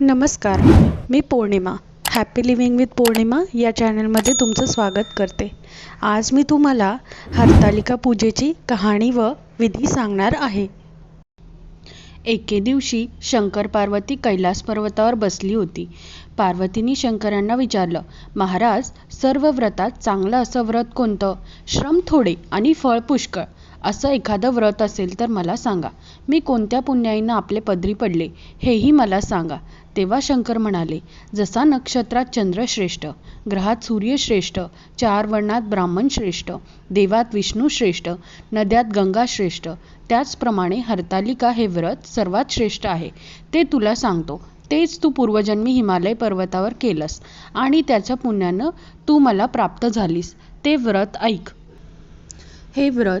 नमस्कार मी Pournima happy living with Pournima या चॅनलमध्ये तुमचं स्वागत करते. आज मी तुम्हाला हरतालिका पूजेची कहाणी व विधी सांगणार आहे. एके दिवशी शंकर पार्वती कैलास पर्वतावर बसली होती. पार्वतीने शंकरांना विचारलं महाराज सर्व व्रतात चांगलं असं व्रत कोणतं? श्रम थोडे आणि फळ पुष्कळ. असं एखादं व्रत असेल तर मला सांगा. मी कोणत्या पुण्याईनं आपले पदरी पडले हेही मला सांगा. तेव्हा शंकर म्हणाले जसा नक्षत्रात चंद्र श्रेष्ठ ग्रहात सूर्य श्रेष्ठ चार वर्णात ब्राह्मण श्रेष्ठ देवात विष्णू श्रेष्ठ नद्यात गंगा श्रेष्ठ त्याचप्रमाणे हरतालिका हे व्रत सर्वात श्रेष्ठ आहे. ते तुला सांगतो. तेच तू पूर्वजन्मी हिमालय पर्वतावर केलंस आणि त्याच्या पुण्यानं तू मला प्राप्त झालीस. ते व्रत ऐक. हे व्रत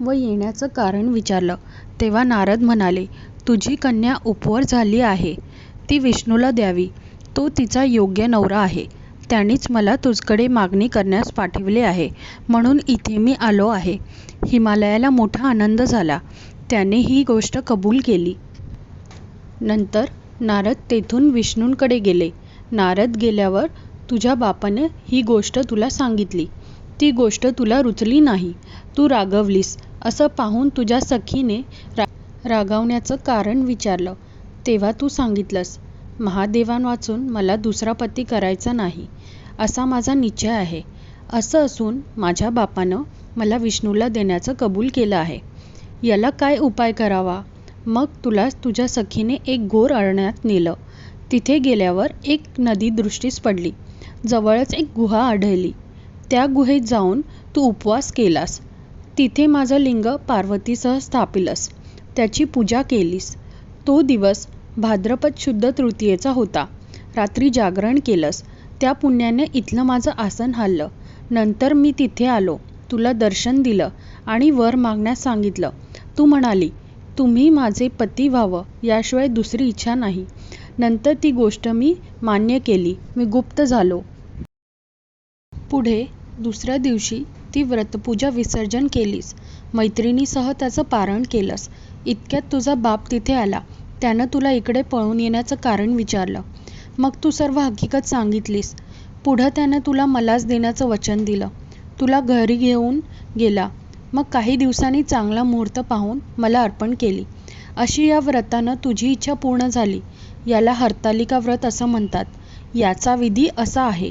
व येण्याचं कारण विचारलं. तेव्हा नारद म्हणाले तुझी कन्या उपवर झाली आहे. ती विष्णूला द्यावी. तो तिचा योग्य नवरा आहे. त्यानेच मला तुझकडे मागणी करण्यास पाठविले आहे. म्हणून इथे मी आलो आहे. हिमालयाला मोठा आनंद झाला. त्याने ही गोष्ट कबूल केली. नंतर नारद तेथून विष्णूंकडे गेले. नारद गेल्यावर तुझ्या बापाने ही गोष्ट तुला सांगितली. ती गोष्ट तुला रुचली नाही. तू रागवलीस असं पाहून तुझ्या सखीने रा रागावण्याचं कारण विचारलं. तेव्हा तू सांगितलंस महादेवांवाचून मला दुसरा पती करायचा नाही. असा माझा निश्चय आहे. असं असून माझ्या बापानं मला विष्णूला देण्याचं कबूल केलं आहे. याला काय उपाय करावा? मग तुला तुझ्या सखीने एक घोर अरण्यात नेलं. तिथे गेल्यावर एक नदी दृष्टीस पडली. जवळच एक गुहा आढळली. त्या गुहेत जाऊन तू उपवास केलास. तिथे माझं लिंग पार्वतीसह स्थापिलस. त्याची पूजा केलीस. तो दिवस भाद्रपद शुद्ध तृतीयेचा होता. रात्री जागरण केलंस. त्या पुण्याने इथलं माझं आसन हल्लं नंतर मी तिथे आलो. तुला दर्शन दिलं आणि वर मागण्यास सांगितलं. तू म्हणाली तुम्ही माझे पती व्हावं याशिवाय दुसरी इच्छा नाही. नंतर ती गोष्ट मी मान्य केली. मी गुप्त झालो. पुढे दुसऱ्या दिवशी ती व्रतपूजा विसर्जन केलीस. मैत्रिणीसह त्याचं पारण केलंस. इतक्यात तुझा बाप तिथे आला. त्यानं तुला इकडे पळून येण्याचं कारण विचारलं. मग तू सर्व हकीकत सांगितलीस. पुढं त्यानं तुला मलाच देण्याचं वचन दिलं. तुला घरी घेऊन गेला. मग काही दिवसांनी चांगला मुहूर्त पाहून मला अर्पण केली. अशी या व्रतानं तुझी इच्छा पूर्ण झाली. याला हरतालिका व्रत असं म्हणतात. याचा विधी असा आहे.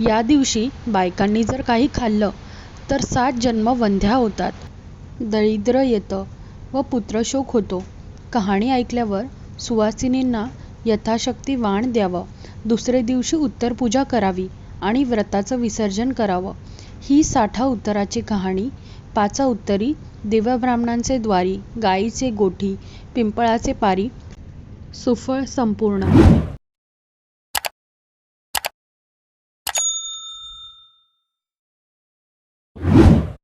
या दिवशी बायकांनी जर काही खाल्लं तर सात जन्म वंध्या होतात. दरिद्र येतं व पुत्रशोक होतो. कहाणी ऐकल्यावर सुवासिनींना यथाशक्ती वाण द्यावं. दुसरे दिवशी उत्तरपूजा करावी आणि व्रताचं विसर्जन करावं. ही साठा उत्तराची कहाणी पाचा उत्तरी देवब्राह्मणांचे द्वारी गायीचे गोठी पिंपळाचे पारी सुफळ संपूर्ण.